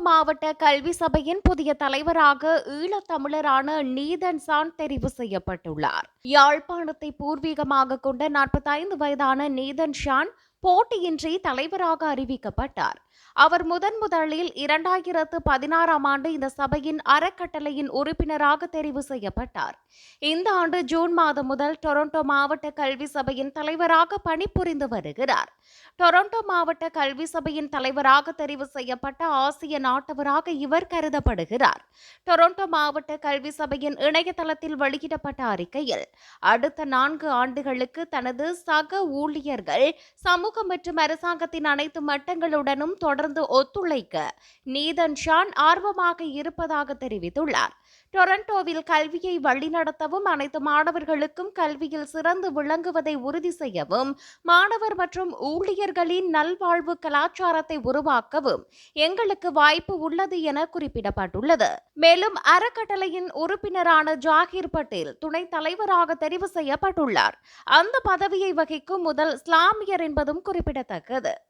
மாவட்ட கல்வி சபையின் புதிய தலைவராக ஈழத்தமிழரான நீதன் சான் தெரிவு செய்யப்பட்டுள்ளார். யாழ்ப்பாணத்தை பூர்வீகமாக கொண்ட நாற்பத்தைந்து வயதான நீதன் ஷான் போட்டியின்றி தலைவராக அறிவிக்கப்பட்டார். அவர் முதன் முதலில் இரண்டாயிரத்து பதினாறாம் ஆண்டு இந்த சபையின் அறக்கட்டளையின் உறுப்பினராக தெரிவு செய்யப்பட்டார். இந்த ஆண்டு ஜூன் மாதம் முதல் டொரண்டோ மாவட்ட கல்வி சபையின் தலைவராக பணிபுரிந்து வருகிறார். டொரண்டோ மாவட்ட கல்வி சபையின் தலைவராக தெரிவு செய்யப்பட்ட ஆசிய நாட்டவராக இவர் கருதப்படுகிறார். டொரண்டோ மாவட்ட கல்வி சபையின் இணையதளத்தில் வெளியிடப்பட்ட அறிக்கையில் அடுத்த நான்கு ஆண்டுகளுக்கு தனது சக ஊழியர்கள் சமூக மற்றும் அரசாங்கத்தின் அனைத்து மட்டங்களுடனும் தொடர்ந்து ஒத்துழைக்க நீதன் ஷான் ஆர்வமாக இருப்பதாக தெரிவித்துள்ளார். டொரண்டோவில் கல்வியை வழிநடத்தவும் அனைத்து மாணவர்களுக்கும் கல்வியில் சிறந்து விளங்குவதை உறுதி செய்யவும் மாணவர் மற்றும் ஊழியர்களின் நல்வாழ்வு கலாச்சாரத்தை உருவாக்கவும் எங்களுக்கு வாய்ப்பு உள்ளது என குறிப்பிடப்பட்டுள்ளது. மேலும் அறக்கட்டளையின் உறுப்பினரான ஜாகிர் பட்டேல் துணைத் தலைவராக தெரிவு செய்யப்பட்டுள்ளார். அந்த பதவியை வகிக்கும் முதல் இஸ்லாமியர் என்பதும் குறிப்பிடத்தக்கது.